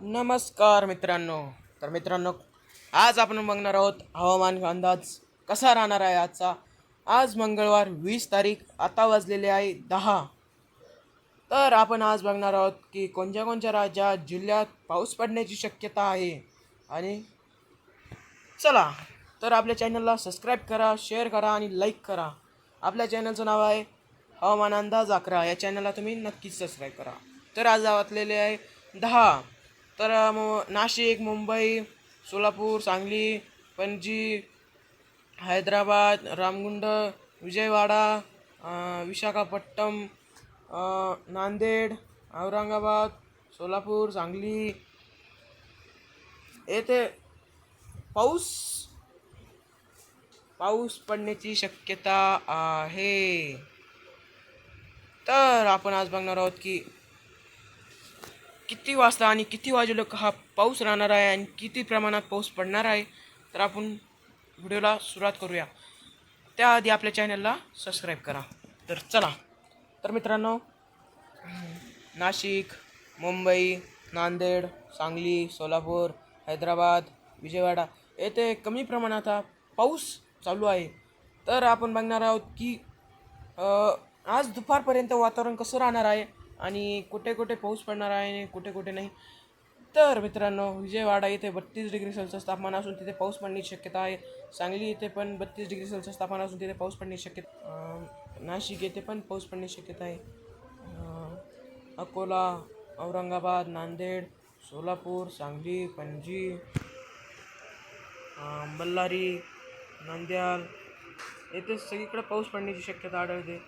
नमस्कार मित्रांनो. तर मित्रांनो आज आपण बघणार आहोत हवामान अंदाज कसा राहणार आहे आजचा? आज मंगळवार वीस तारीख आता वाजलेले आहे दहा. तर आपण आज बघणार आहोत की कोणत्या कोणत्या राज्यात जिल्ह्यात पाऊस पडण्याची शक्यता आहे? आणि चला तर आपल्या चॅनलला सबस्क्राईब करा शेअर करा आणि लाईक करा. आपल्या चॅनलचं नाव आहे हवामान अंदाज अकरा. या चॅनलला तुम्ही नक्कीच सबस्क्राईब करा. तर आज वाचलेले आहे दहा. तर मग मु- नाशिक मुंबई सोलापूर सांगली पणजी हैदराबाद रामगुंड विजयवाडा विशाखापट्टम नांदेड औरंगाबाद सोलापूर सांगली येथे पाऊस पाऊस पडण्याची शक्यता आहे. तर आपण आज बघणार आहोत की किती वाजता आणि किती वाजेलोक हा पाऊस राहणार आहे आणि किती प्रमाणात पाऊस पडणार आहे तर आपण व्हिडिओला सुरुवात करूया. त्याआधी आपल्या चॅनलला सबस्क्राईब करा. तर चला. तर मित्रांनो नाशिक मुंबई नांदेड सांगली सोलापूर हैदराबाद विजयवाडा येथे कमी प्रमाणात हा पाऊस चालू आहे. तर आपण बघणार आहोत की आज दुपारपर्यंत वातावरण कसं राहणार आहे? आणि कुठे कुठे पाऊस पडणार आहे आणि कुठे कुठे नाही. तर मित्रांनो विजयवाडा येथे बत्तीस डिग्री सेल्सिअस तापमान असून तिथे पाऊस पडण्याची शक्यता आहे. सांगली येथे पण बत्तीस डिग्री सेल्सिअस तापमान असून तिथे पाऊस पडण्याची शक्यता नाशिक येथे पण पाऊस पडण्याची शक्यता आहे. अकोला औरंगाबाद नांदेड सोलापूर सांगली पणजी बल्लारी नांद्याल येथे सगळीकडे पाऊस पडण्याची शक्यता आढळते.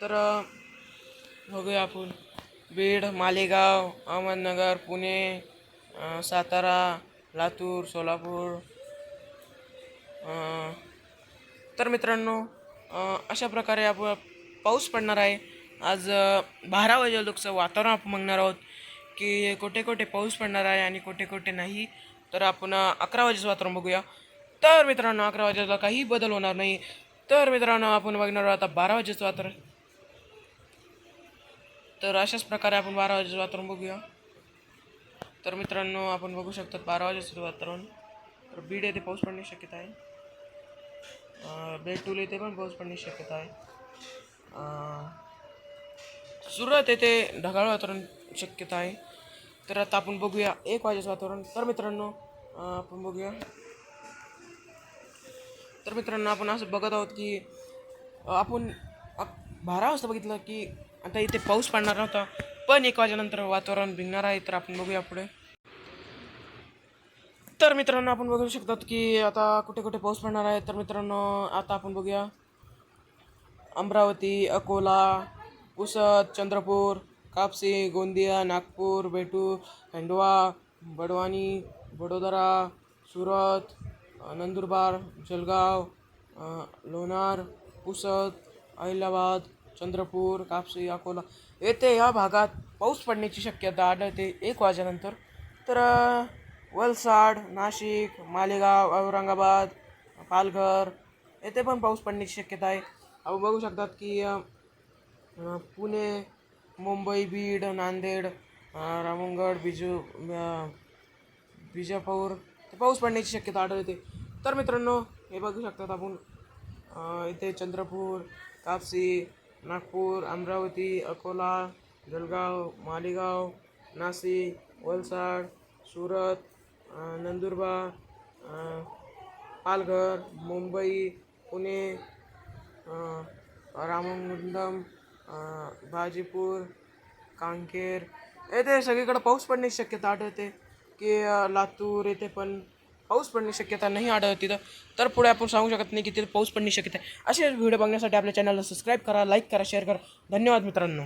तर बघूया आपण. बीड मालेगाव अहमदनगर पुणे सातारा लातूर सोलापूर. तर मित्रांनो अशा प्रकारे आपण पाऊस पडणार आहे. आज बारा वाजेलुकचं वातावरण आपण बघणार आहोत की कुठे कुठे पाऊस पडणार आहे आणि कुठे कुठे नाही. तर आपण अकरा वाजेचं वातावरण बघूया. तर मित्रांनो अकरा वाजेला काही बदल होणार नाही. तर मित्रांनो आपण बघणार आहोत आता बारा वाजेचं वातावरण. तर अशाच प्रकारे आपण बारा वाजेचं वातावरण बघूया. तर मित्रांनो आपण बघू शकतात बारा वाजेचं वातावरण. तर बीड येथे पाऊस पडण्याची शक्यता आहे. बेटूल येथे पण पाऊस पडण्याची शक्यता आहे. सुरत येथे ढगाळ वातावरण शक्यता आहे. तर आता आपण बघूया एक वाजेचं वातावरण. तर मित्रांनो आपण बघूया. तर मित्रांनो आपण असं बघत आहोत की आपण बारा वाजता बघितलं की आता इथे पाऊस पडणार नव्हता पण एक वाजेनंतर वातावरण भिंगणार आहे तर आपण बघूया पुढे. तर मित्रांनो आपण बघू शकतात की आता कुठे कुठे पाऊस पडणार आहे. तर मित्रांनो आता आपण बघूया. अमरावती अकोला पुसद चंद्रपूर कापसी गोंदिया नागपूर बेटू खंडवा बडवानी वडोदरा सुरत नंदुरबार जलगाव लोणार पुसद अहिलाबाद चंद्रपूर कापसी अकोला येथे या भागात पाऊस पडण्याची शक्यता आढळते. एक वाजेनंतर तर वलसाड नाशिक मालेगाव औरंगाबाद पालघर येथे पण पाऊस पडण्याची शक्यता आहे. आपण बघू शकतात की पुणे मुंबई बीड नांदेड रामगड बिजू बिजापूर ते पाऊस पडण्याची शक्यता आढळते. तर मित्रांनो हे बघू शकतात आपण इथे चंद्रपूर कापसी नागपूर अमरावती अकोला जळगाव मालेगाव नाशिक वलसाड सुरत नंदुरबार पालघर मुंबई पुणे अ, रामगुंडम बाजीपूर कांकेर. येथे सगळीकडं पाऊस पडण्याची शक्यता आढळते की लातूर येथे पण पाऊस पडण्याची शक्यता नाही आढळत तिथं. तर पुढे आपण सांगू शकत नाही की तिथे पाऊस पडण्याची शक्यता आहे. असे व्हिडिओ बघण्यासाठी आपल्या चॅनलला सबस्क्राईब करा लाईक करा शेअर करा. धन्यवाद मित्रांनो.